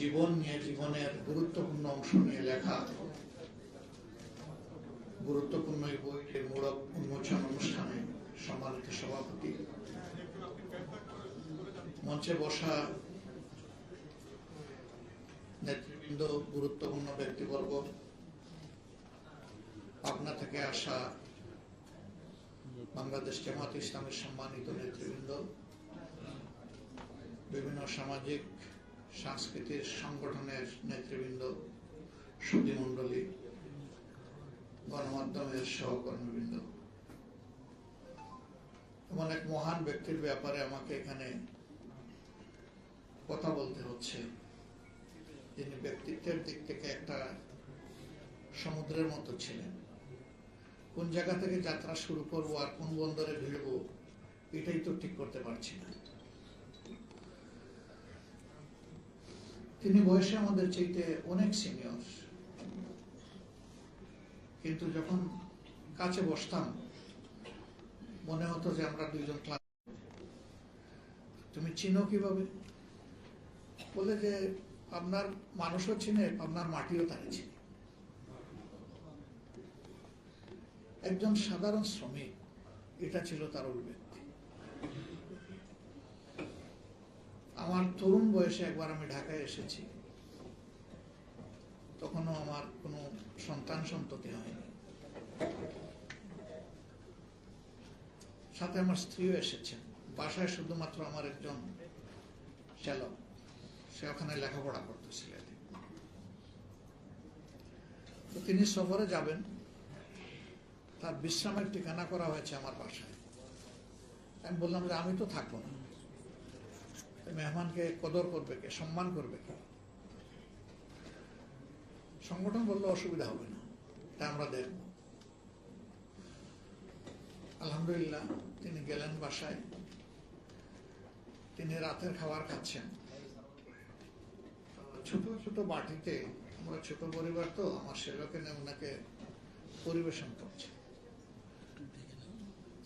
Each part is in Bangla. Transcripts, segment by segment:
জীবন নিয়ে জীবনের গুরুত্বপূর্ণ অংশ নিয়ে লেখা। গুরুত্বপূর্ণ এই বইটির মূলক উন্মোচন অনুষ্ঠানে সম্মানিত সভাপতি। মঞ্চে বসা নেতৃবৃন্দ, গুরুত্বপূর্ণ ব্যক্তিবর্গ, পাবনা থেকে আসা বাংলাদেশ জামাত ইসলামের সম্মানিত নেতৃবৃন্দ, বিভিন্ন সামাজিক সাংস্কৃতিক সংগঠনের নেতৃবৃন্দ সুধীমণ্ডলী গণমাধ্যমের সহকর্মীবৃন্দ। এমন এক মহান ব্যক্তির ব্যাপারে আমাকে এখানে কথা বলতে হচ্ছে। যিনি ব্যক্তিত্বের দিক থেকে একটা সমুদ্রের মতো ছিলেন। কোন জায়গা থেকে যাত্রা শুরু করব আর কোন বন্দরে ভিড়ব, এটাই তো ঠিক করতে পারছি না। তিনি বয়সে আমাদের চাইতে অনেক সিনিয়র কিন্তু যখন কাছে বসতাম, মনে হতো যে আমরা দুইজন ক্লাস তুমি চিনো কীভাবে? বলে যে, আপনার মানুষও চিনে, আপনার মাটিও তাকে চিনে। একজন সাধারণ শ্রমিক, এটা ছিল তার অভিব্যক্তি আমার তরুণ বয়সে একবার আমি ঢাকায় এসেছি। তখনও আমার কোনো সন্তান সন্ততি হয়নি। সাথে আমার স্ত্রীও এসেছেন। বাসায় শুধুমাত্র আমার একজন চালক সে ওখানে লেখাপড়া করতেছিলেন তো তিনি সফরে যাবেন। তার বিশ্রামের ঠিকানা করা হয়েছে আমার বাসায়। আমি বললাম যে আমি তো থাকব না। মেহমানকে কদর করবে কে? সম্মান করবে কে? সংগঠন বললে অসুবিধা হবে না তা আমরা দেখব। আলহামদুলিল্লাহ, তিনি গেলেন বাসায়। তিনি রাতের খাবার খাচ্ছেন। ছোট ছোট বাটিতে, আমরা ছোট পরিবার তো, আমার সেবকে ওনাকে পরিবেশন করছে।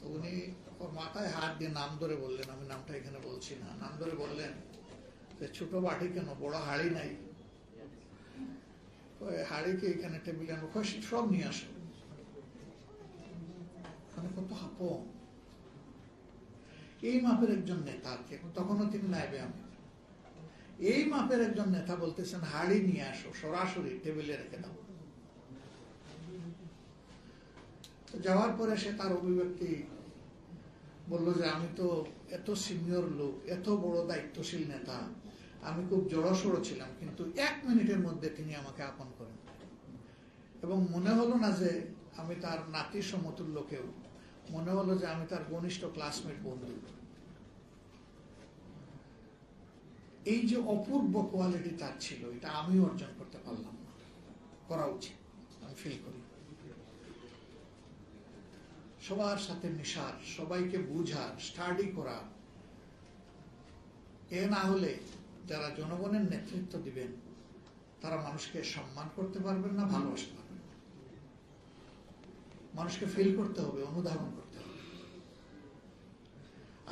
উনি মাথায় হাত দিয়ে নাম ধরে বললেন, আমি নামটা এখানে বলছি না। নাম ধরে বললেন যে ছোট বাটি কেন? বড় হাড়ি নাই। হাড়িকে এখানে টেবিলে সব নিয়ে আসো। মানে কত হাপ এই মাপের একজন নেতা তখনও তিনি নাইবে আমি এই মাপের একজন নেতা বলতেছেন, হাড়ি নিয়ে আসো, সরাসরি টেবিলে রেখে দাও। যাওয়ার পরে সে তার অভিব্যক্তি বলল যে আমি তো এত সিনিয়র লোক, এত বড় দায়িত্বশীল নেতা, আমি খুব জড়সড়ো ছিলাম, কিন্তু এক মিনিটের মধ্যে তিনি আমাকে আপন করেন। এবং মনে হলো না যে আমি তার নাতি সমতুল্য কেউ মনে হলো যে আমি তার ঘনিষ্ঠ ক্লাসমেট বন্ধু। এই যে অপূর্ব কোয়ালিটি তার ছিল, এটা আমি অর্জন করতে পারলাম না। করা উচিত, আমি ফিল করি। সবার সাথে মিশার, সবাইকে বুঝার স্টাডি করা এ না হলে যারা জনগণের নেতৃত্ব দিবেন, তারা মানুষকে সম্মান করতে পারবেন না, ভালোবাসতে পারবেন মানুষকে ফিল করতে হবে, অনুধাবন করতে হবে।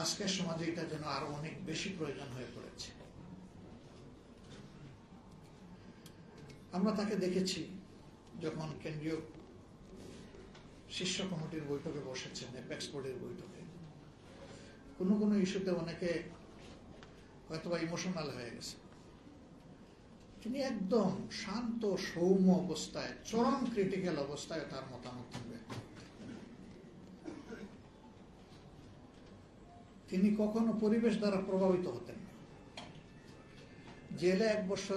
আজকের সমাজে এটা যেন আরও অনেক বেশি প্রয়োজন হয়ে পড়েছে। আমরা তাকে দেখেছি যখন কেন্দ্রীয় শীর্ষ কমিটির বৈঠকে বসেছেন এপেক্স বোর্ডের বৈঠকে। কোনো কোনো ইস্যুতে অনেকে হয়তোবা ইমোশনাল হয়ে গেছে। তিনি একদম শান্ত, সৌম্য অবস্থায়, চরম ক্রিটিক্যাল অবস্থায় তার মতামত ব্যক্ত তিনি কখনো পরিবেশ দ্বারা প্রভাবিত হতেন না। জেলে এক বছর